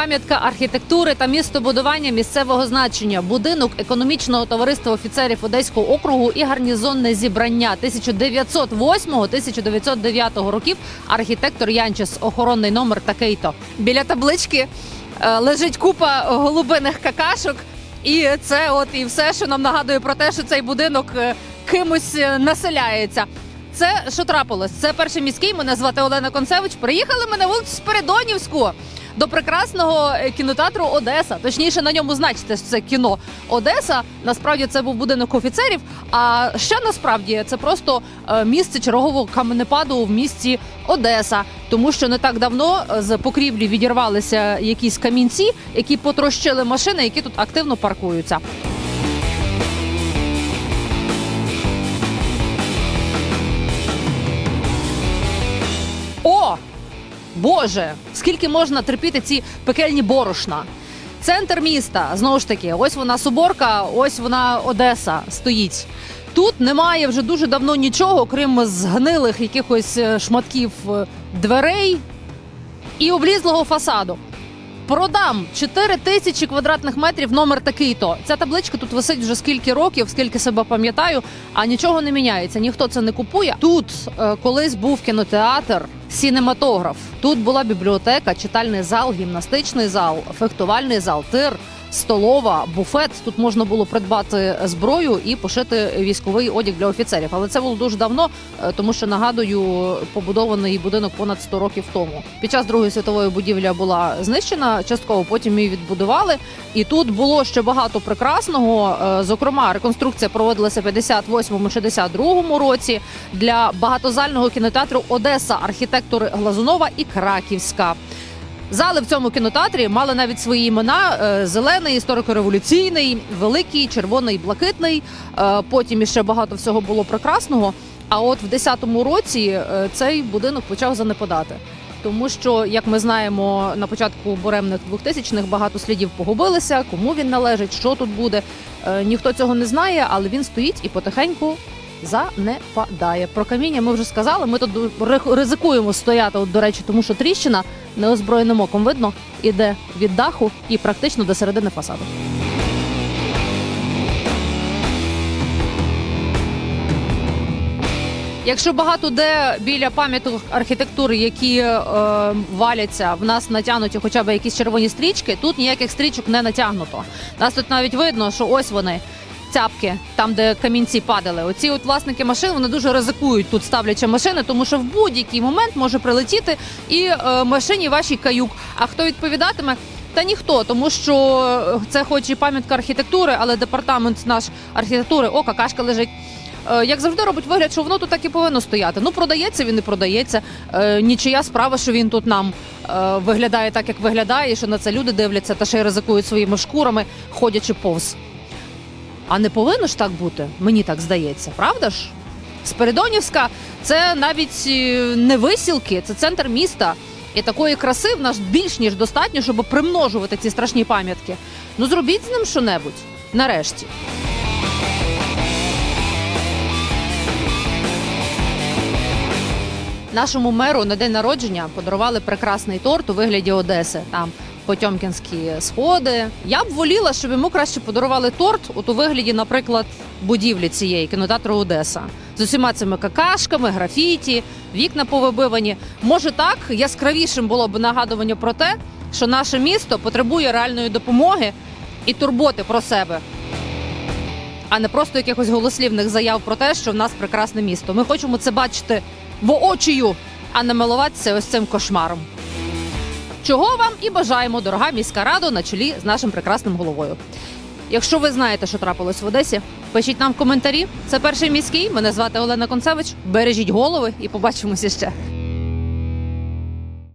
Пам'ятка архітектури та містобудування місцевого значення, будинок економічного товариства офіцерів Одеського округу і гарнізонне зібрання 1908-1909 років. Архітектор Янчес, охоронний номер такий-то. Біля таблички е, лежить купа голубиних какашок, і це от і все, що нам нагадує про те, що цей будинок е, кимось е, населяється. Це що трапилось? Це перший міський. Мене звати Олена Концевич. Приїхали ми на вулицю Спиридонівську до прекрасного е, кінотеатру Одеса. Точніше, на ньому значиться що це кіно Одеса. Насправді це був будинок офіцерів. А ще насправді це просто е, місце чергового каменепаду в місті Одеса, тому що не так давно е, з покрівлі відірвалися якісь камінці, які потрощили машини, які тут активно паркуються. О! Боже, скільки можна терпіти ці пекельні борошна? Центр міста знову ж таки, ось вона Соборка, ось вона Одеса стоїть. Тут немає вже дуже давно нічого, крім згнилих якихось е, шматків е, дверей і облізлого фасаду. Продам 4 тисячі квадратних метрів номер такий-то. Ця табличка тут висить вже скільки років, скільки себе пам'ятаю, а нічого не міняється. Ніхто це не купує. Тут е, колись був кінотеатр, сінематограф. Тут була бібліотека, читальний зал, гімнастичний зал, фехтувальний зал, тир. Столова, буфет. Тут можна було придбати зброю і пошити військовий одяг для офіцерів. Але це було дуже давно, е, тому що нагадую, побудований будинок понад 100 років тому. Під час Другої світової будівля була знищена частково, потім її відбудували. І тут було ще багато прекрасного. Е, Зокрема, реконструкція проводилася в 58-62 році для багатозального кінотеатру Одеса, архітектори Глазунова і Краківська. Зали в цьому кінотеатрі мали навіть свої імена: Е, зелений, історико-революційний, великий, червоний, блакитний. Е, Потім іще багато всього було прекрасного. А от в 10-му році е, цей будинок почав занепадати. Тому що, як ми знаємо, на початку буремних 2000-х багато слідів погубилися, кому він належить, що тут буде. Ніхто цього не знає, але він стоїть і потихеньку занепадає. Про каміння ми вже сказали. Ми тут ри- ризикуємо стояти, от, до речі, тому що тріщина неозброєним оком видно іде від даху і практично до середини фасаду. Якщо багато де біля пам'яток архітектури, які е, валяться, в нас натягнуті хоча б якісь червоні стрічки, тут ніяких стрічок не натягнуто. Нас тут навіть видно, що ось вони. Цяпки, там, де камінці падали. Оці от власники машин вони дуже ризикують тут ставлячи машини, тому що в будь-який момент може прилетіти і е, машині вашій каюк. А хто відповідатиме? Та ніхто, тому що це хоч і пам'ятка архітектури, але департамент наш архітектури, о, какашка лежить. Е, Як завжди робить вигляд, що воно тут так і повинно стояти. Ну продається він і продається. Е, нічия справа, що він тут нам е, виглядає так, як виглядає, і що на це люди дивляться та ще й ризикують своїми шкурами, ходячи повз. А не повинно ж так бути, мені так здається, правда ж? Спиридонівська це навіть е, не висілки, це центр міста. І такої краси в нас більш ніж достатньо, щоб примножувати ці страшні пам'ятки. Ну зробіть з ним що-небудь нарешті. Нашому меру на день народження подарували прекрасний торт у вигляді Одеси. Там потьомкінські сходи. Я б воліла, щоб йому краще подарували торт от у вигляді, наприклад, будівлі цієї кінотеатру Одеса з усіма цими какашками, графіті, вікна повибивані. Може, так яскравішим було б нагадування про те, що наше місто потребує реальної допомоги і турботи про себе. А не просто якихось голослівних заяв про те, що в нас прекрасне місто. Ми хочемо це бачити воочію, а не милуватися ось цим кошмаром. Чого вам і бажаємо, дорога міська рада на чолі з нашим прекрасним головою. Якщо ви знаєте, що трапилось в Одесі, пишіть нам в коментарі. Це перший міський. Мене звати Олена Концевич. Бережіть голови і побачимося ще.